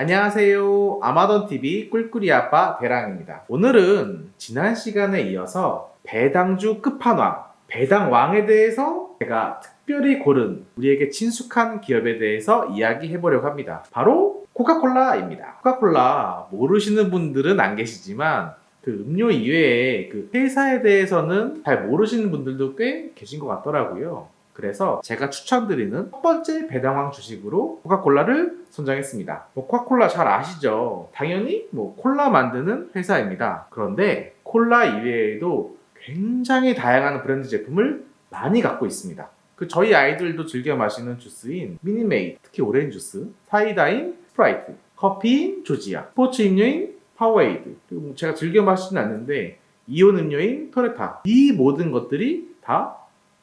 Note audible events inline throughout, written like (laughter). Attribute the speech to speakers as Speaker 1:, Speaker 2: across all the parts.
Speaker 1: 안녕하세요. 아마존TV 꿀꿀이 아빠 대랑입니다. 오늘은 지난 시간에 이어서 배당주 끝판왕, 배당왕에 대해서 제가 특별히 고른 우리에게 친숙한 기업에 대해서 이야기해 보려고 합니다. 바로 코카콜라입니다. 코카콜라 모르시는 분들은 안 계시지만 그 음료 이외에 그 회사에 대해서는 잘 모르시는 분들도 꽤 계신 것 같더라고요. 그래서 제가 추천드리는 첫 번째 배당왕 주식으로 코카콜라를 선정했습니다. 뭐 코카콜라 잘 아시죠? 당연히 뭐 콜라 만드는 회사입니다. 그런데 콜라 이외에도 굉장히 다양한 브랜드 제품을 많이 갖고 있습니다. 그 저희 아이들도 즐겨 마시는 주스인 미니메이드, 특히 오렌지 주스, 사이다인 스프라이트, 커피인 조지아, 스포츠 음료인 파워에이드, 그리고 뭐 제가 즐겨 마시진 않는데 이온 음료인 토레타. 이 모든 것들이 다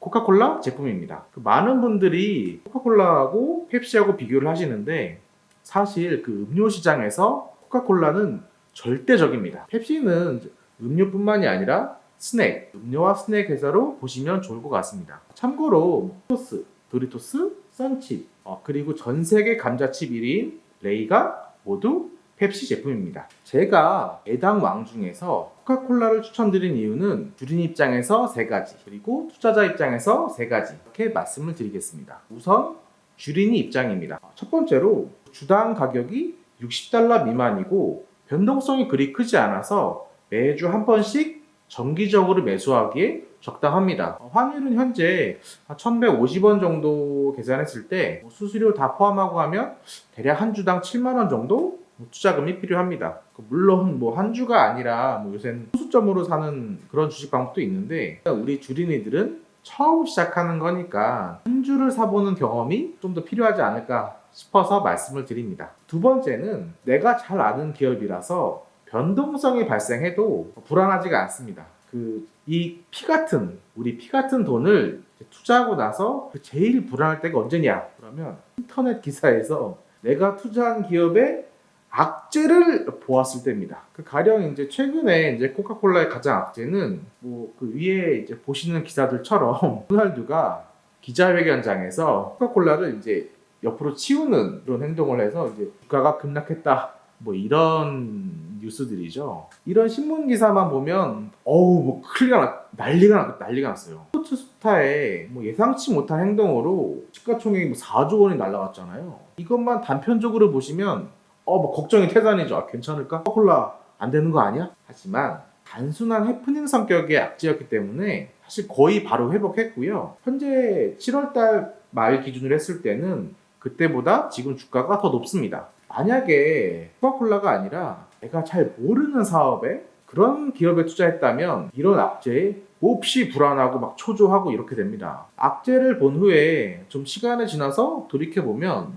Speaker 1: 코카콜라 제품입니다. 그 많은 분들이 코카콜라하고 펩시하고 비교를 하시는데 사실 그 음료 시장에서 코카콜라는 절대적입니다. 펩시는 음료뿐만이 아니라 스낵, 음료와 스낵 회사로 보시면 좋을 것 같습니다. 참고로 토스, 도리토스, 썬칩, 어, 그리고 전 세계 감자칩 1위인 레이가 모두 펩시 제품입니다. 제가 배당 왕 중에서 코카콜라를 추천드린 이유는 주린 입장에서 세 가지, 그리고 투자자 입장에서 세 가지 이렇게 말씀을 드리겠습니다. 우선 주린이 입장입니다. 첫 번째로 주당 가격이 60달러 미만이고 변동성이 그리 크지 않아서 매주 한 번씩 정기적으로 매수하기에 적당합니다. 어, 환율은 현재 1,150원 정도 계산했을 때뭐 수수료 다 포함하고 하면 대략 한 주당 7만 원 정도 뭐 투자금이 필요합니다. 그 물론 뭐 한 주가 아니라 뭐 요새는 소수점으로 사는 그런 주식 방법도 있는데 우리 주린이들은 처음 시작하는 거니까 한 주를 사보는 경험이 좀 더 필요하지 않을까 싶어서 말씀을 드립니다. 두 번째는 내가 잘 아는 기업이라서 변동성이 발생해도 불안하지가 않습니다. 그 이 피 같은 우리 피 같은 돈을 투자하고 나서 그 제일 불안할 때가 언제냐? 그러면 인터넷 기사에서 내가 투자한 기업의 악재를 보았을 때입니다. 그 가령 이제 최근에 이제 코카콜라의 가장 악재는 뭐 그 위에 이제 보시는 기사들처럼 (laughs) 호날두가 기자회견장에서 코카콜라를 이제 옆으로 치우는 그런 행동을 해서 이제 주가가 급락했다. 뭐 이런 뉴스들이죠. 이런 신문 기사만 보면 어우 뭐 큰일가 났, 난리가 났, 난리가 났어요. 스포츠 스타의 뭐 예상치 못한 행동으로 시가총액이 뭐 4조 원이 날라갔잖아요. 이것만 단편적으로 보시면 어 뭐 걱정이 태산이죠. 아, 괜찮을까? 코카콜라 안 되는 거 아니야? 하지만 단순한 해프닝 성격의 악재였기 때문에 사실 거의 바로 회복했고요. 현재 7월달 말 기준으로 했을 때는 그때보다 지금 주가가 더 높습니다. 만약에 코카콜라가 아니라 내가 잘 모르는 사업에 그런 기업에 투자했다면 이런 악재에 몹시 불안하고 막 초조하고 이렇게 됩니다. 악재를 본 후에 좀 시간이 지나서 돌이켜보면 어?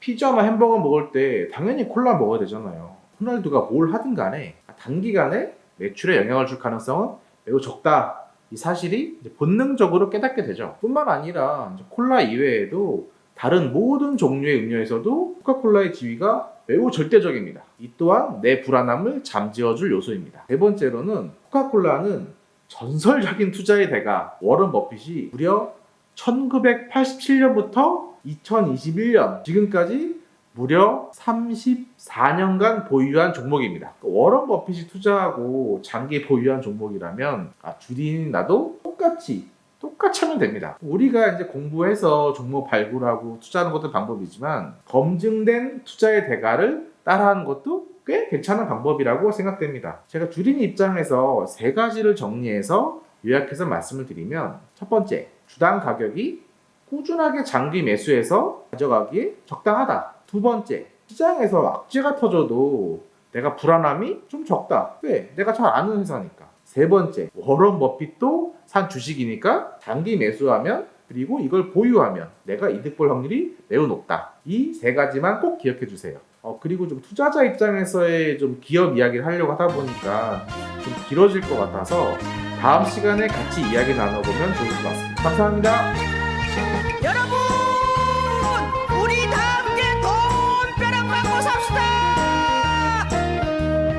Speaker 1: 피자나 햄버거 먹을 때 당연히 콜라 먹어야 되잖아요. 호날두가 뭘 하든 간에 단기간에 매출에 영향을 줄 가능성은 매우 적다. 이 사실이 본능적으로 깨닫게 되죠. 뿐만 아니라 콜라 이외에도 다른 모든 종류의 음료에서도 코카콜라의 지위가 매우 절대적입니다. 이 또한 내 불안함을 잠재워줄 요소입니다. 네 번째로는 코카콜라는 전설적인 투자의 대가 워런 버핏이 무려 1987년부터 2021년 지금까지 무려 34년간 보유한 종목입니다. 워런 버핏이 투자하고 장기 보유한 종목이라면 아, 주린 나도 똑같이 똑같이 하면 됩니다. 우리가 이제 공부해서 종목 발굴하고 투자하는 것도 방법이지만 검증된 투자의 대가를 따라하는 것도 꽤 괜찮은 방법이라고 생각됩니다. 제가 주린 입장에서 세 가지를 정리해서 요약해서 말씀을 드리면 첫 번째, 주당 가격이 꾸준하게 장기 매수해서 가져가기에 적당하다. 두 번째, 시장에서 악재가 터져도 내가 불안함이 좀 적다. 왜? 내가 잘 아는 회사니까. 세 번째, 워런 버핏도 산 주식이니까 장기 매수하면 그리고 이걸 보유하면 내가 이득 볼 확률이 매우 높다. 이 세 가지만 꼭 기억해 주세요. 어, 그리고 좀 투자자 입장에서의 좀 기업 이야기를 하려고 하다 보니까 좀 길어질 것 같아서 다음 시간에 같이 이야기 나눠보면 좋을 것 같습니다. 감사합니다.
Speaker 2: 여러분